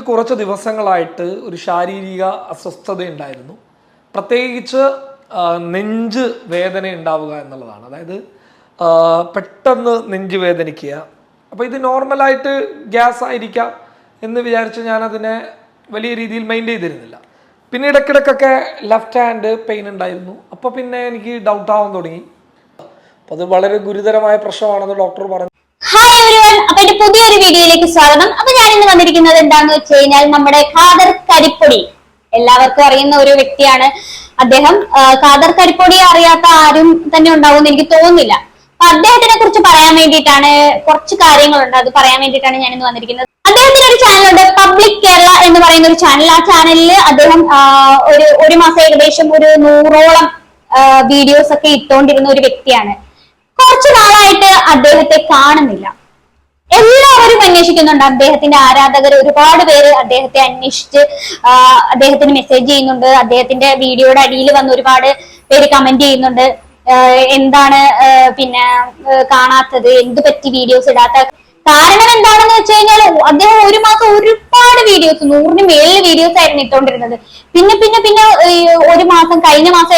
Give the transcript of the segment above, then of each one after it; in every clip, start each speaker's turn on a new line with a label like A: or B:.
A: കുറച്ച് ദിവസങ്ങളായിട്ട് ഒരു ശാരീരിക അസ്വസ്ഥത ഉണ്ടായിരുന്നു പ്രത്യേകിച്ച് നെഞ്ച് വേദന ഉണ്ടാവുക എന്നുള്ളതാണ്. അതായത് പെട്ടെന്ന് നെഞ്ച് വേദനിക്കുക. അപ്പോൾ ഇത് നോർമലായിട്ട് ഗ്യാസ് ആയിരിക്കാം എന്ന് വിചാരിച്ച് ഞാനതിനെ വലിയ രീതിയിൽ മൈൻഡ് ചെയ്തിരുന്നില്ല. പിന്നെ ഇടയ്ക്കിടയ്ക്കൊക്കെ ലെഫ്റ്റ് ഹാൻഡ് പെയിൻ ഉണ്ടായിരുന്നു. അപ്പോൾ പിന്നെ എനിക്ക് ഡൗട്ട് ആവാൻ തുടങ്ങി. അപ്പോൾ അത് വളരെ ഗുരുതരമായ പ്രശ്നമാണെന്ന് ഡോക്ടർ പറഞ്ഞു.
B: ഹായ് എവരിവൺ അപ്പൊ എന്റെ പുതിയൊരു വീഡിയോയിലേക്ക് സ്വാഗതം. അപ്പൊ ഞാൻ ഇന്ന് വന്നിരിക്കുന്നത് എന്താന്ന് വെച്ച് കഴിഞ്ഞാൽ നമ്മുടെ ഖാദർ കരിപ്പൊടി. എല്ലാവർക്കും അറിയുന്ന ഒരു വ്യക്തിയാണ് അദ്ദേഹം. ഖാദർ കരിപ്പൊടി അറിയാത്ത ആരും തന്നെ ഉണ്ടാവും എനിക്ക് തോന്നുന്നില്ല. അപ്പൊ അദ്ദേഹത്തിനെ കുറിച്ച് പറയാൻ വേണ്ടിയിട്ടാണ് കുറച്ച് കാര്യങ്ങളുണ്ട്. അത് പറയാൻ വേണ്ടിയിട്ടാണ് ഞാൻ ഇന്ന് വന്നിരിക്കുന്നത്. അദ്ദേഹത്തിന് ഒരു ചാനലുണ്ട് പബ്ലിക് കേരള എന്ന് പറയുന്ന ഒരു ചാനൽ ആ ചാനലിൽ അദ്ദേഹം ഒരു ഒരു മാസം ഏകദേശം ഒരു നൂറോളം വീഡിയോസ് ഒക്കെ ഇട്ടുകൊണ്ടിരുന്ന ഒരു വ്യക്തിയാണ്. നാളായിട്ട് അദ്ദേഹത്തെ കാണുന്നില്ല. എല്ലാവരും അന്വേഷിക്കുന്നുണ്ട്. അദ്ദേഹത്തിന്റെ ആരാധകർ ഒരുപാട് പേര് അദ്ദേഹത്തെ അന്വേഷിച്ച് അദ്ദേഹത്തിന് മെസ്സേജ് ചെയ്യുന്നുണ്ട്. അദ്ദേഹത്തിന്റെ വീഡിയോയുടെ അടിയിൽ വന്ന് ഒരുപാട് പേര് കമന്റ് ചെയ്യുന്നുണ്ട്. എന്താണ് പിന്നെ കാണാത്തത്? എന്ത് പറ്റി വീഡിയോസ് ഇടാത്ത കാരണം എന്താണെന്ന് വെച്ച് കഴിഞ്ഞാൽ അദ്ദേഹം ഒരു മാസം ഒരുപാട് വീഡിയോസ് നൂറിന് മേളിൽ വീഡിയോസ് ആയിരുന്നു ഇട്ടുകൊണ്ടിരുന്നത് പിന്നെ പിന്നെ പിന്നെ ഒരു മാസം കഴിഞ്ഞ മാസം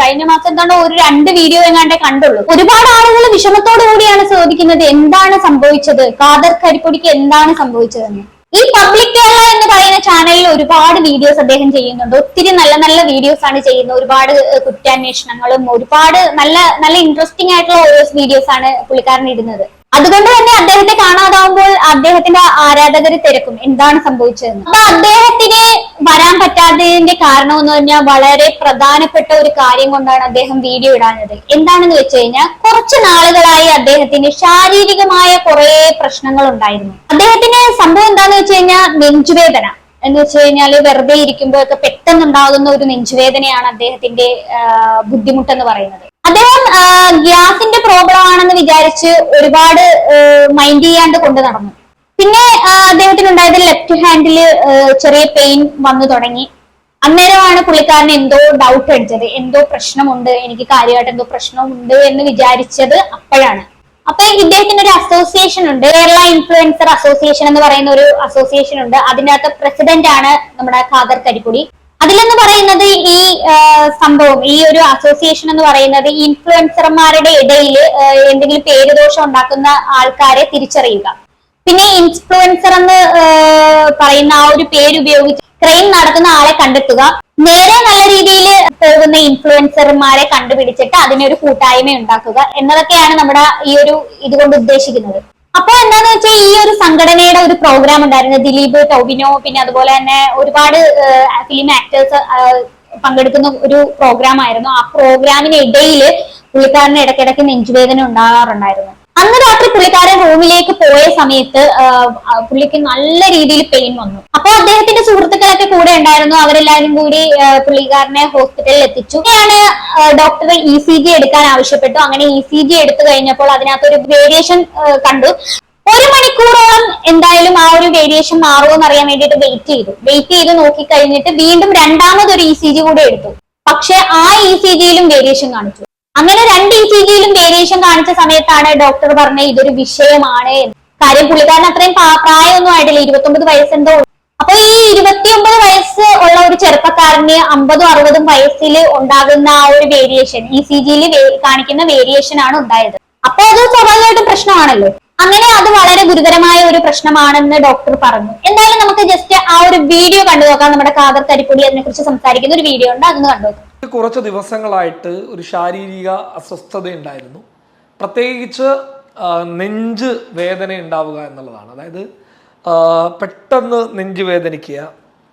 B: കഴിഞ്ഞ മാസം എന്താണോ ഒരു രണ്ട് വീഡിയോ എങ്ങാണ്ടേ കണ്ടുള്ളൂ. ഒരുപാട് ആളുകൾ വിഷമത്തോടു കൂടിയാണ് ചോദിക്കുന്നത് എന്താണ് സംഭവിച്ചത്? കാദർ കരിപ്പൊടിക്ക് എന്താണ് സംഭവിച്ചതെന്ന്. ഈ പബ്ലിക് കേരള എന്ന് പറയുന്ന ചാനലിൽ ഒരുപാട് വീഡിയോസ് അദ്ദേഹം ചെയ്യുന്നുണ്ട്. ഒത്തിരി നല്ല നല്ല വീഡിയോസ് ആണ് ചെയ്യുന്നത്. ഒരുപാട് കുറ്റാന്വേഷണങ്ങളും ഒരുപാട് നല്ല നല്ല ഇൻട്രസ്റ്റിംഗ് ആയിട്ടുള്ള ഓരോ വീഡിയോസ് ആണ് പുള്ളിക്കാരൻ ഇടുന്നത്. അതുകൊണ്ട് തന്നെ അദ്ദേഹത്തെ കാണാതാവുമ്പോൾ അദ്ദേഹത്തിന്റെ ആരാധകർ തിരക്കും. എന്താണ് സംഭവിച്ചതെന്ന്. അപ്പൊ അദ്ദേഹത്തിന് വരാൻ പറ്റാത്തതിന്റെ കാരണം എന്ന് പറഞ്ഞാൽ വളരെ പ്രധാനപ്പെട്ട ഒരു കാര്യം കൊണ്ടാണ് അദ്ദേഹം വീഡിയോ ഇടാഞ്ഞത്. എന്താണെന്ന് വെച്ച് കഴിഞ്ഞാൽ കുറച്ച് നാളുകളായി അദ്ദേഹത്തിന് ശാരീരികമായ കുറെ പ്രശ്നങ്ങൾ ഉണ്ടായിരുന്നു. അദ്ദേഹത്തിന് സംഭവം എന്താന്ന് വെച്ച് കഴിഞ്ഞാൽ നെഞ്ചുവേദന. എന്ന് വെച്ച് കഴിഞ്ഞാൽ വെറുതെ ഇരിക്കുമ്പോഴൊക്കെ പെട്ടെന്നുണ്ടാകുന്ന ഒരു നെഞ്ചുവേദനയാണ് അദ്ദേഹത്തിന്റെ ബുദ്ധിമുട്ടെന്ന് പറയുന്നത്. അദ്ദേഹം ഗ്യാസിന്റെ പ്രോബ്ലം ആണെന്ന് വിചാരിച്ച് ഒരുപാട് മൈൻഡ് ചെയ്യാണ്ട് കൊണ്ട് നടന്നു. പിന്നെ അദ്ദേഹത്തിന് ഉണ്ടായത് ലെഫ്റ്റ് ഹാൻഡിൽ ചെറിയ പെയിൻ വന്നു തുടങ്ങി. അന്നേരമാണ് പുള്ളിക്കാരന് എന്തോ ഡൗട്ട് അടിച്ചത്. എന്തോ പ്രശ്നമുണ്ട് എനിക്ക് കാര്യമായിട്ട് എന്തോ പ്രശ്നമുണ്ട് എന്ന് വിചാരിച്ചത് അപ്പോഴാണ്. അപ്പൊ ഇദ്ദേഹത്തിന് ഒരു അസോസിയേഷൻ ഉണ്ട്. കേരള ഇൻഫ്ലുവൻസർ അസോസിയേഷൻ എന്ന് പറയുന്ന ഒരു അസോസിയേഷൻ ഉണ്ട്. അതിനകത്ത് പ്രസിഡന്റ് ആണ് നമ്മുടെ ഖാദർ കരിപ്പൊടി അതിലെന്ന് പറയുന്നത് ഈ സംഭവം ഈ ഒരു അസോസിയേഷൻ എന്ന് പറയുന്നത് ഇൻഫ്ലുവൻസർമാരുടെ ഇടയിൽ എന്തെങ്കിലും പേരുദോഷം ഉണ്ടാക്കുന്ന ആൾക്കാരെ തിരിച്ചറിയുക. പിന്നെ ഇൻഫ്ലുവൻസർ എന്ന് പറയുന്ന ആ ഒരു പേര് ഉപയോഗിച്ച് ക്രൈം നടത്തുന്ന ആളെ കണ്ടെത്തുക. നേരെ നല്ല രീതിയിൽ പോകുന്ന ഇൻഫ്ലുവൻസർമാരെ കണ്ടുപിടിച്ചിട്ട് അതിനൊരു കൂട്ടായ്മ ഉണ്ടാക്കുക എന്നതൊക്കെയാണ് നമ്മുടെ ഈ ഒരു ഇതുകൊണ്ട് ഉദ്ദേശിക്കുന്നത്. അപ്പൊ എന്താന്ന് വെച്ചാൽ ഈ ഒരു സംഘടനയുടെ ഒരു പ്രോഗ്രാം ഉണ്ടായിരുന്നു. ദിലീപ് ടോബിനോ പിന്നെ അതുപോലെ തന്നെ ഒരുപാട് ഫിലിം ആക്ടേഴ്സ് പങ്കെടുക്കുന്ന ഒരു പ്രോഗ്രാം ആയിരുന്നു. ആ പ്രോഗ്രാമിന് ഇടയിൽ പുള്ളിക്കാരന് ഇടയ്ക്കിടയ്ക്ക് നെഞ്ചുവേദന ഉണ്ടാകാറുണ്ടായിരുന്നു. അന്ന് രാത്രി പുള്ളിക്കാരൻ റൂമിലേക്ക് പോയ സമയത്ത് പുള്ളിക്ക് നല്ല രീതിയിൽ പെയിൻ വന്നു. അപ്പൊ അദ്ദേഹത്തിന്റെ സുഹൃത്തുക്കളൊക്കെ കൂടെ ഉണ്ടായിരുന്നു. അവരെല്ലാരും കൂടി പുള്ളിക്കാരനെ ഹോസ്പിറ്റലിൽ എത്തിച്ചു. അങ്ങനെയാണ് ഡോക്ടർ ഇ സി ജി എടുക്കാൻ ആവശ്യപ്പെട്ടു. അങ്ങനെ ഇ സി ജി എടുത്തു കഴിഞ്ഞപ്പോൾ അതിനകത്ത് ഒരു വേരിയേഷൻ കണ്ടു. ഒരു മണിക്കൂറോളം എന്തായാലും ആ ഒരു വേരിയേഷൻ മാറുമോ അറിയാൻ വേണ്ടിയിട്ട് വെയിറ്റ് ചെയ്തു. വെയിറ്റ് ചെയ്ത് നോക്കി കഴിഞ്ഞിട്ട് വീണ്ടും രണ്ടാമതൊരു ഇ സി ജി കൂടെ എടുത്തു. പക്ഷെ ആ ഇ സി ജിയിലും വേരിയേഷൻ കാണിച്ചു. അങ്ങനെ രണ്ട് ഇ സി ജിയിലും വേരിയേഷൻ കാണിച്ച സമയത്താണ് ഡോക്ടർ പറഞ്ഞത് ഇതൊരു വിഷയമാണ്. കാര്യം പുള്ളിക്കാരൻ അത്രയും പ്രാ- പ്രായമൊന്നും ആയിട്ടില്ല. ഇരുപത്തൊമ്പത് വയസ്സെന്തോ. അപ്പൊ ഈ ഇരുപത്തിയൊമ്പത് വയസ്സ് ഉള്ള ഒരു ചെറുപ്പക്കാരന് അമ്പതും അറുപതും വയസ്സിൽ ഉണ്ടാകുന്ന ആ ഒരു വേരിയേഷൻ ഇ സി ജിയിൽ കാണിക്കുന്ന വേരിയേഷൻ ആണ് ഉണ്ടായത്. അപ്പൊ അത് സ്വാഭാവികമായിട്ടും പ്രശ്നമാണല്ലോ. അങ്ങനെ അത് വളരെ ഗുരുതരമായ ഒരു പ്രശ്നമാണെന്ന് ഡോക്ടർ പറഞ്ഞു. എന്തായാലും നമുക്ക് ജസ്റ്റ് ആ ഒരു വീഡിയോ കണ്ടു നോക്കാം. നമ്മുടെ കാതർ തരിപ്പൊടി അതിനെ കുറിച്ച് സംസാരിക്കുന്ന ഒരു വീഡിയോ ഉണ്ട്. അതൊന്ന് കണ്ടു നോക്കാം.
A: കുറച്ച് ദിവസങ്ങളായിട്ട് ഒരു ശാരീരിക അസ്വസ്ഥത ഉണ്ടായിരുന്നു പ്രത്യേകിച്ച് നെഞ്ച് വേദന ഉണ്ടാവുക എന്നുള്ളതാണ്. അതായത് പെട്ടെന്ന് നെഞ്ച് വേദനിക്കുക.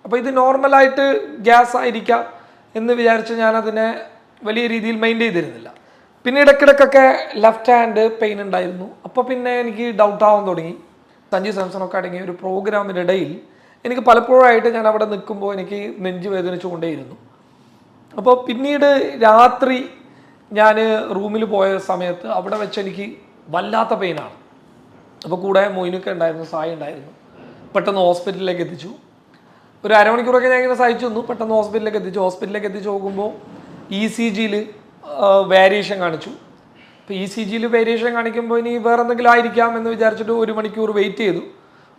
A: അപ്പോൾ ഇത് നോർമലായിട്ട് ഗ്യാസ് ആയിരിക്കാം എന്ന് വിചാരിച്ച് ഞാനതിനെ വലിയ രീതിയിൽ മൈൻഡ് ചെയ്തിരുന്നില്ല. പിന്നെ ഇടയ്ക്കിടയ്ക്കൊക്കെ ലെഫ്റ്റ് ഹാൻഡ് പെയിൻ ഉണ്ടായിരുന്നു. അപ്പോൾ പിന്നെ എനിക്ക് ഡൗട്ട് ആവാൻ തുടങ്ങി. സഞ്ജു സാംസണൊക്കെ അടങ്ങിയ ഒരു പ്രോഗ്രാമിനിടയിൽ എനിക്ക് പലപ്പോഴായിട്ട് ഞാൻ അവിടെ നിൽക്കുമ്പോൾ എനിക്ക് നെഞ്ച് വേദനിച്ചുകൊണ്ടേയിരുന്നു. അപ്പോൾ പിന്നീട് രാത്രി ഞാൻ റൂമിൽ പോയ സമയത്ത് അവിടെ വെച്ച് എനിക്ക് വല്ലാത്ത പെയിനാണ് അപ്പോൾ കൂടെ മൊയിനൊക്കെ ഉണ്ടായിരുന്നു സായി ഉണ്ടായിരുന്നു. പെട്ടെന്ന് ഹോസ്പിറ്റലിലേക്ക് എത്തിച്ചു. ഒരു അരമണിക്കൂറൊക്കെ ഞാൻ ഇങ്ങനെ സഹിച്ചു തന്നു പെട്ടെന്ന് ഹോസ്പിറ്റലിലേക്ക് എത്തിച്ചു. ഹോസ്പിറ്റലിലേക്ക് എത്തിച്ചു നോക്കുമ്പോൾ ഇ സി ജിയിൽ വേരിയേഷൻ കാണിച്ചു. അപ്പോൾ ഇ സി ജിയിൽ വേരിയേഷൻ കാണിക്കുമ്പോൾ ഇനി വേറെ എന്തെങ്കിലും ആയിരിക്കാം എന്ന് വിചാരിച്ചിട്ട് ഒരു മണിക്കൂർ വെയിറ്റ് ചെയ്തു.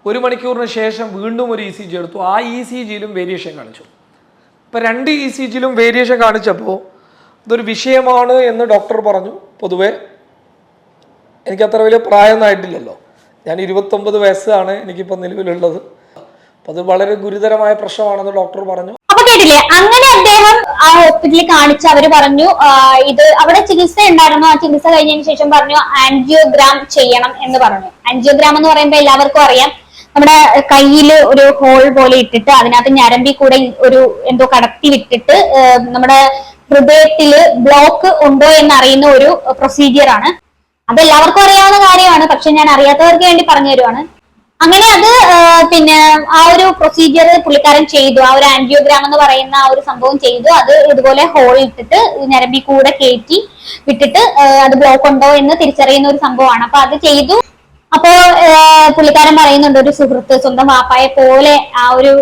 A: ഒരു മണിക്കൂറിന് ശേഷം വീണ്ടും ഒരു ഇ സി ജി എടുത്തു. ആ ഇ സി ജിയിലും വേരിയേഷൻ കാണിച്ചു. ഇപ്പം രണ്ട് ഇ സി ജിയിലും വേരിയേഷൻ കാണിച്ചപ്പോൾ ഇതൊരു വിഷയമാണ് എന്ന് ഡോക്ടർ പറഞ്ഞു. പൊതുവെ എനിക്ക് അത്ര വലിയ പ്രായമൊന്നായിട്ടില്ലല്ലോ ഞാൻ ഇരുപത്തൊമ്പത് വയസ്സാണ് എനിക്കിപ്പോൾ നിലവിലുള്ളത്. അപ്പം അത് വളരെ ഗുരുതരമായ പ്രശ്നമാണെന്ന് ഡോക്ടർ പറഞ്ഞു.
B: അങ്ങനെ അദ്ദേഹം ആ ഹോസ്പിറ്റലിൽ കാണിച്ച് അവർ പറഞ്ഞു ഇത് അവിടെ ചികിത്സ ഉണ്ടായിരുന്നു. ആ ചികിത്സ കഴിഞ്ഞതിന് ശേഷം പറഞ്ഞു ആൻജിയോഗ്രാം ചെയ്യണം എന്ന് പറഞ്ഞു. ആൻജിയോഗ്രാം എന്ന് പറയുമ്പോൾ എല്ലാവർക്കും അറിയാം. നമ്മുടെ കയ്യിൽ ഒരു ഹോൾ പോലെ ഇട്ടിട്ട് അതിനകത്ത് ഞരമ്പി കൂടെ ഒരു എന്തോ കടത്തി വിട്ടിട്ട് നമ്മുടെ ഹൃദയത്തിൽ ബ്ലോക്ക് ഉണ്ടോ എന്ന് അറിയുന്ന ഒരു പ്രൊസീജിയർ ആണ്. അതെല്ലാവർക്കും അറിയാവുന്ന കാര്യമാണ് പക്ഷെ ഞാൻ അറിയാത്തവർക്ക് വേണ്ടി പറഞ്ഞു തരുവാണ് അങ്ങനെ അത് പിന്നെ ആ ഒരു പ്രൊസീജിയർ പുള്ളിക്കാരൻ ചെയ്തു. ആ ഒരു ആൻജിയോഗ്രാം എന്ന് പറയുന്ന ആ ഒരു സംഭവം ചെയ്തു. അത് ഇതുപോലെ ഹോൾ ഇട്ടിട്ട് ഞരമ്പി കൂടെ കയറ്റി വിട്ടിട്ട് അത് ബ്ലോക്ക് ഉണ്ടോ എന്ന് തിരിച്ചറിയുന്ന ഒരു സംഭവമാണ്. അപ്പൊ അത് ചെയ്തു. അപ്പോ പുള്ളിക്കാരൻ പറയുന്നുണ്ട് ഒരു സുഹൃത്ത് സ്വന്തം വാപ്പായെ പോലെ ആ ഒരു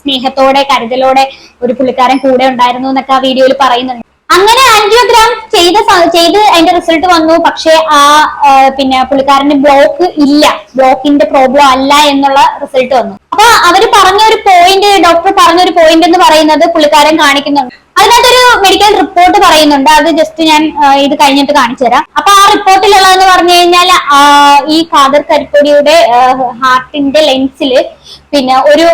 B: സ്നേഹത്തോടെ കരുതലോടെ ഒരു പുള്ളിക്കാരൻ കൂടെ ഉണ്ടായിരുന്നു എന്നൊക്കെ ആ വീഡിയോയിൽ പറയുന്നുണ്ട്. അങ്ങനെ ആൻജിയോഗ്രാം ചെയ്ത ചെയ്ത് അതിന്റെ റിസൾട്ട് വന്നു. പക്ഷെ ആ ആ, പിന്നെ പുള്ളിക്കാരന് ബ്ലോക്ക് ഇല്ല. ബ്ലോക്കിന്റെ പ്രോബ്ലം അല്ല എന്നുള്ള റിസൾട്ട് വന്നു. അപ്പൊ അവർ പറഞ്ഞ ഒരു പോയിന്റ് ഡോക്ടർ പറഞ്ഞ ഒരു പോയിന്റ് എന്ന് പറയുന്നത് പുള്ളിക്കാരൻ കാണിക്കുന്നുണ്ട്. അതിനകത്തൊരു മെഡിക്കൽ റിപ്പോർട്ട് പറയുന്നുണ്ട്. അത് ജസ്റ്റ് ഞാൻ ഇത് കഴിഞ്ഞിട്ട് കാണിച്ചു തരാം. അപ്പൊ ആ റിപ്പോർട്ടിലുള്ളതെന്ന് പറഞ്ഞു കഴിഞ്ഞാൽ ഈ ഖാദർ കരിപ്പൊടിയുടെ ഹാർട്ടിന്റെ ലെൻസിൽ പിന്നെ ഒരു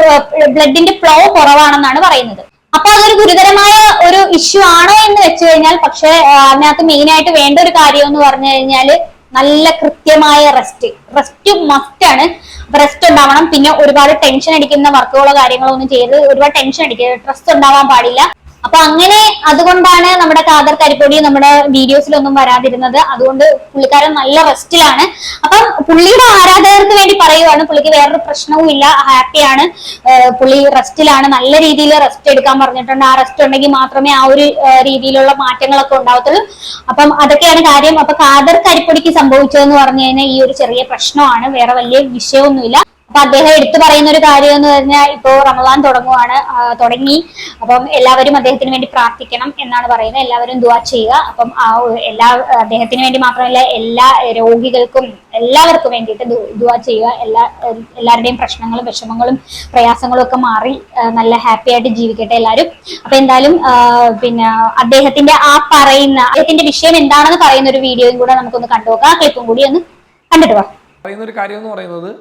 B: ബ്ലഡിന്റെ ഫ്ലോ കുറവാണെന്നാണ് പറയുന്നത്. അപ്പൊ അതൊരു ഗുരുതരമായ ഒരു ഇഷ്യൂ ആണോ എന്ന് വെച്ചു കഴിഞ്ഞാൽ പക്ഷെ അതിനകത്ത് മെയിൻ ആയിട്ട് വേണ്ട ഒരു കാര്യം എന്ന് പറഞ്ഞു കഴിഞ്ഞാൽ നല്ല കൃത്യമായ റെസ്റ്റ് റെസ്റ്റ് മസ്റ്റ് ആണ്. റെസ്റ്റ് ഉണ്ടാവണം. പിന്നെ ഒരുപാട് ടെൻഷൻ അടിക്കുന്ന വർക്കുകളോ കാര്യങ്ങളോ ഒന്നും ചെയ്ത് ഒരുപാട് ടെൻഷൻ അടിക്കുക സ്ട്രെസ് ഉണ്ടാവാൻ പാടില്ല. അപ്പൊ അങ്ങനെ അതുകൊണ്ടാണ് നമ്മുടെ കാദർ കരിപ്പൊടി നമ്മുടെ വീഡിയോസിലൊന്നും വരാതിരുന്നത്. അതുകൊണ്ട് പുള്ളിക്കാരൻ നല്ല റെസ്റ്റിലാണ്. അപ്പം പുള്ളിയുടെ ആരാധകർക്ക് വേണ്ടി പറയുവാണ്. പുള്ളിക്ക് വേറൊരു പ്രശ്നവും ഇല്ല. ഹാപ്പിയാണ് പുള്ളി റെസ്റ്റിലാണ്. നല്ല രീതിയിൽ റെസ്റ്റ് എടുക്കാൻ പറഞ്ഞിട്ടുണ്ട്. ആ റെസ്റ്റ് ഉണ്ടെങ്കിൽ മാത്രമേ ആ ഒരു രീതിയിലുള്ള മാറ്റങ്ങളൊക്കെ ഉണ്ടാവത്തുള്ളൂ. അപ്പം അതൊക്കെയാണ് കാര്യം. അപ്പൊ കാദർ കരിപ്പൊടിക്ക് സംഭവിച്ചതെന്ന് പറഞ്ഞു കഴിഞ്ഞാൽ ഈ ഒരു ചെറിയ പ്രശ്നമാണ്. വേറെ വലിയ വിഷയമൊന്നുമില്ല. അപ്പൊ അദ്ദേഹം എടുത്തു പറയുന്ന ഒരു കാര്യം എന്ന് പറഞ്ഞാൽ ഇപ്പോ റമദാൻ തുടങ്ങുവാണ് തുടങ്ങി. അപ്പം എല്ലാവരും അദ്ദേഹത്തിന് വേണ്ടി പ്രാർത്ഥിക്കണം എന്നാണ് പറയുന്നത്. എല്ലാവരും ദുവാ ചെയ്യുക. അപ്പം എല്ലാ അദ്ദേഹത്തിന് വേണ്ടി മാത്രമല്ല എല്ലാ രോഗികൾക്കും എല്ലാവർക്കും വേണ്ടിയിട്ട് ദുവാ ചെയ്യുക. എല്ലാ എല്ലാവരുടെയും പ്രശ്നങ്ങളും വിഷമങ്ങളും പ്രയാസങ്ങളും ഒക്കെ മാറി നല്ല ഹാപ്പി ആയിട്ട് ജീവിക്കട്ടെ എല്ലാവരും. അപ്പൊ എന്തായാലും പിന്നെ അദ്ദേഹത്തിന്റെ ആ പറയുന്ന അദ്ദേഹത്തിന്റെ വിഷയം എന്താണെന്ന് പറയുന്ന ഒരു വീഡിയോയും കൂടെ നമുക്കൊന്ന് കണ്ടുനോക്കാം. ക്ലിപ്പും കൂടി ഒന്ന് കണ്ടിട്ട്
A: പറയുന്ന ഒരു കാര്യം എന്ന് പറയുന്നത്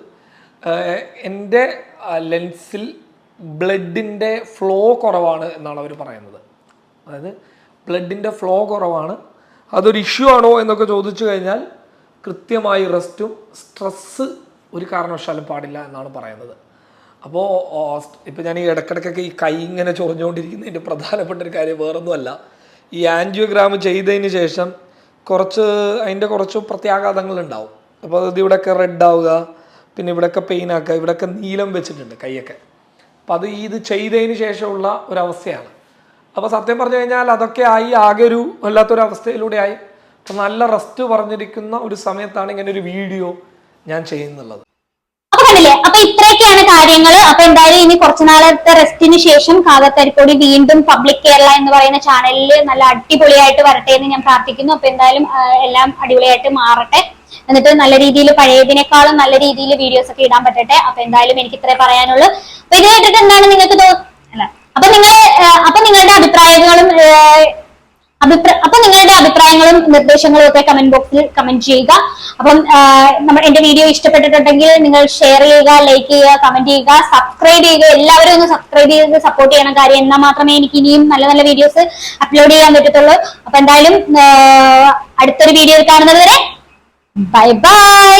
A: എന്റെ ലെൻസിൽ ബ്ലഡിന്റെ ഫ്ലോ കുറവാണ് എന്നാണ് അവർ പറയുന്നത്. അതായത് ബ്ലഡിന്റെ ഫ്ലോ കുറവാണ്. അതൊരു ഇഷ്യൂ ആണോ എന്നൊക്കെ ചോദിച്ചു കഴിഞ്ഞാൽ കൃത്യമായി റെസ്റ്റും സ്ട്രെസ്സ് ഒരു കാരണവശാലും പാടില്ല എന്നാണ് പറയുന്നത്. അപ്പോൾ ഇപ്പോൾ ഞാൻ ഈ ഇടക്കിടക്കൊക്കെ ഈ കൈ ഇങ്ങനെ ചൊറിഞ്ഞുകൊണ്ടിരിക്കുന്നതിന്റെ പ്രധാനപ്പെട്ട ഒരു കാര്യം വേറൊന്നുമല്ല. ഈ ആൻജിയോഗ്രാം ചെയ്തതിന് ശേഷം കുറച്ച് അതിന്റെ കുറച്ച് പ്രത്യാഘാതങ്ങൾ ഉണ്ടാവും അപ്പോൾ അത് ഇവിടെയൊക്കെ റെഡ് ആവുക പിന്നെ ഇവിടെയൊക്കെ പെയിൻ ആക്കുക ഇവിടെയൊക്കെ നീലം വെച്ചിട്ടുണ്ട് കൈയൊക്കെ. അപ്പം അത് ഇത് ചെയ്തതിന് ശേഷമുള്ള ഒരവസ്ഥയാണ്. അപ്പോൾ സത്യം പറഞ്ഞു കഴിഞ്ഞാൽ അതൊക്കെ ആയി ആകെ ഒരു വല്ലാത്തൊരു അവസ്ഥയിലൂടെ ആയി. അപ്പം നല്ല റെസ്റ്റ് പറഞ്ഞിരിക്കുന്ന ഒരു സമയത്താണ് ഇങ്ങനെ ഒരു വീഡിയോ ഞാൻ ചെയ്യുന്നുള്ളത്.
B: അപ്പൊ ഇത്രയൊക്കെയാണ് കാര്യങ്ങൾ അപ്പൊ എന്തായാലും ഇനി കുറച്ചു നാളത്തെ റെസ്റ്റിന് ശേഷം കാകത്തരിപ്പൊടി വീണ്ടും പബ്ലിക് കേരള എന്ന് പറയുന്ന ചാനലിൽ നല്ല അടിപൊളിയായിട്ട് വരട്ടെ എന്ന് ഞാൻ പ്രാർത്ഥിക്കുന്നു. അപ്പൊ എന്തായാലും എല്ലാം അടിപൊളിയായിട്ട് മാറട്ടെ. എന്നിട്ട് നല്ല രീതിയിൽ പഴയതിനേക്കാളും നല്ല രീതിയിൽ വീഡിയോസ് ഒക്കെ ഇടാൻ പറ്റട്ടെ. അപ്പൊ എന്തായാലും എനിക്ക് ഇത്രേ പറയാനുള്ളൂ. അപ്പൊ ഇത് കേട്ടിട്ട് എന്താണ് നിങ്ങൾക്ക് തോന്നുന്നത് അപ്പൊ നിങ്ങൾ അപ്പൊ നിങ്ങളുടെ അഭിപ്രായങ്ങളും അഭിപ്രായ അപ്പൊ നിങ്ങളുടെ അഭിപ്രായങ്ങളും നിർദ്ദേശങ്ങളും ഒക്കെ കമന്റ് ബോക്സിൽ കമന്റ് ചെയ്യുക. അപ്പം നമ്മൾ എന്റെ വീഡിയോ ഇഷ്ടപ്പെട്ടിട്ടുണ്ടെങ്കിൽ നിങ്ങൾ ഷെയർ ചെയ്യുക ലൈക്ക് ചെയ്യുക കമന്റ് ചെയ്യുക സബ്സ്ക്രൈബ് ചെയ്യുക. എല്ലാവരും ഒന്ന് സബ്സ്ക്രൈബ് ചെയ്ത് സപ്പോർട്ട് ചെയ്യണം കാര്യം. എന്നാൽ മാത്രമേ എനിക്ക് ഇനിയും നല്ല നല്ല വീഡിയോസ് അപ്ലോഡ് ചെയ്യാൻ പറ്റത്തുള്ളൂ. അപ്പൊ എന്തായാലും അടുത്തൊരു വീഡിയോ കാണുന്നത് വരെ 拜拜。